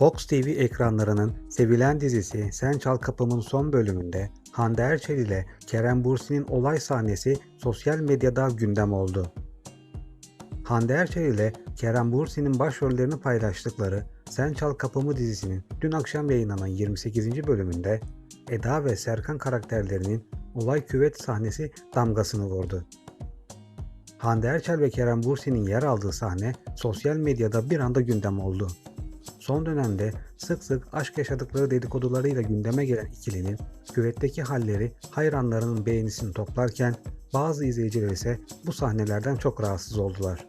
Fox TV ekranlarının sevilen dizisi Sen Çal Kapım'ın son bölümünde Hande Erçel ile Kerem Bürsin'in olay sahnesi sosyal medyada gündem oldu. Hande Erçel ile Kerem Bürsin'in başrollerini paylaştıkları Sen Çal Kapımı dizisinin dün akşam yayınlanan 28. bölümünde Eda ve Serkan karakterlerinin olay küvet sahnesi damgasını vurdu. Hande Erçel ve Kerem Bürsin'in yer aldığı sahne sosyal medyada bir anda gündem oldu. Son dönemde sık sık aşk yaşadıkları dedikodularıyla gündeme gelen ikilinin küvetteki halleri hayranlarının beğenisini toplarken bazı izleyiciler ise bu sahnelerden çok rahatsız oldular.